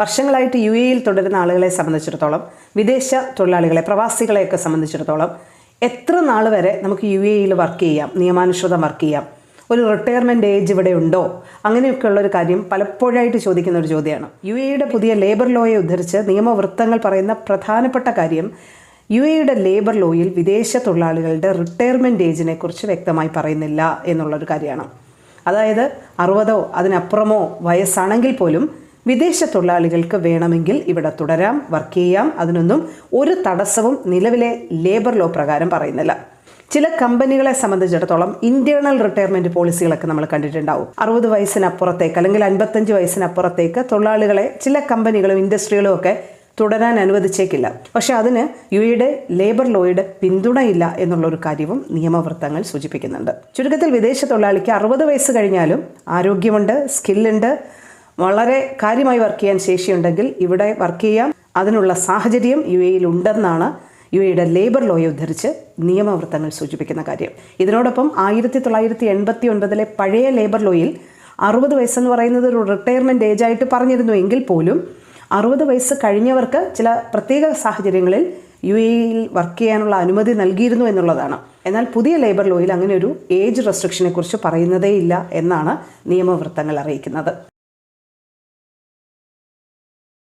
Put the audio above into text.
വർഷങ്ങളായിട്ട് യു എയിൽ തുടരുന്ന ആളുകളെ സംബന്ധിച്ചിടത്തോളം വിദേശ തൊഴിലാളികളെ പ്രവാസികളെയൊക്കെ സംബന്ധിച്ചിടത്തോളം എത്ര നാൾ വരെ നമുക്ക് യു എയിൽ വർക്ക് ചെയ്യാം നിയമാനുസൃതം വർക്ക് ചെയ്യാം? ഒരു റിട്ടയർമെന്റ് ഏജ് ഇവിടെ ഉണ്ടോ? അങ്ങനെയൊക്കെയുള്ള ഒരു കാര്യം പലപ്പോഴായിട്ട് ചോദിക്കുന്ന ഒരു ചോദ്യമാണ്. യു എയുടെ പുതിയ ലേബർ ലോയെ ഉദ്ധരിച്ച് നിയമവൃത്തങ്ങൾ പറയുന്ന പ്രധാനപ്പെട്ട കാര്യം യു എയുടെ ലേബർ ലോയിൽ വിദേശ തൊഴിലാളികളുടെ റിട്ടയർമെന്റ് ഏജിനെ കുറിച്ച് വ്യക്തമായി പറയുന്നില്ല എന്നുള്ളൊരു കാര്യമാണ്. അതായത് അറുപതോ അതിനപ്പുറമോ വയസ്സാണെങ്കിൽ പോലും വിദേശ തൊഴിലാളികൾക്ക് വേണമെങ്കിൽ ഇവിടെ തുടരാം വർക്ക് ചെയ്യാം. അതിനൊന്നും ഒരു തടസ്സവും നിലവിലെ ലേബർ ലോ പ്രകാരം പറയുന്നില്ല. ചില കമ്പനികളെ സംബന്ധിച്ചിടത്തോളം ഇന്റേണൽ റിട്ടയർമെന്റ് പോളിസികളൊക്കെ നമ്മൾ കണ്ടിട്ടുണ്ടാവും. അറുപത് വയസ്സിനപ്പുറത്തേക്ക് അല്ലെങ്കിൽ അൻപത്തഞ്ച് വയസ്സിനപ്പുറത്തേക്ക് തൊഴിലാളികളെ ചില കമ്പനികളും ഇൻഡസ്ട്രികളും ഒക്കെ തുടരാൻ അനുവദിച്ചേക്കില്ല. പക്ഷെ അതിന് യു എയുടെ ലേബർ ലോയുടെ പിന്തുണയില്ല എന്നുള്ള ഒരു കാര്യവും നിയമവൃത്തങ്ങൾ സൂചിപ്പിക്കുന്നുണ്ട്. ചുരുക്കത്തിൽ വിദേശ തൊഴിലാളിക്ക് അറുപത് വയസ്സ് കഴിഞ്ഞാലും ആരോഗ്യമുണ്ട് സ്കില്ലുണ്ട് വളരെ കാര്യമായി വർക്ക് ചെയ്യാൻ ശേഷിയുണ്ടെങ്കിൽ ഇവിടെ വർക്ക് ചെയ്യാം. അതിനുള്ള സാഹചര്യം യു എയിൽ ഉണ്ടെന്നാണ് യു എയുടെ ലേബർ ലോയെ ഉദ്ധരിച്ച് നിയമവൃത്തങ്ങൾ സൂചിപ്പിക്കുന്ന കാര്യം. ഇതിനോടൊപ്പം ആയിരത്തി തൊള്ളായിരത്തി എൺപത്തി ഒൻപതിലെ പഴയ ലേബർ ലോയിൽ അറുപത് വയസ്സെന്ന് പറയുന്നത് ഒരു റിട്ടയർമെന്റ് ഏജായിട്ട് പറഞ്ഞിരുന്നു എങ്കിൽ പോലും അറുപത് വയസ്സ് കഴിഞ്ഞവർക്ക് ചില പ്രത്യേക സാഹചര്യങ്ങളിൽ യു എയിൽ വർക്ക് ചെയ്യാനുള്ള അനുമതി നൽകിയിരുന്നു എന്നുള്ളതാണ്. എന്നാൽ പുതിയ ലേബർ ലോയിൽ അങ്ങനെ ഒരു ഏജ് റെസ്ട്രിക്ഷനെക്കുറിച്ച് പറയുന്നതേയില്ല എന്നാണ് നിയമവൃത്തങ്ങൾ അറിയിക്കുന്നത്.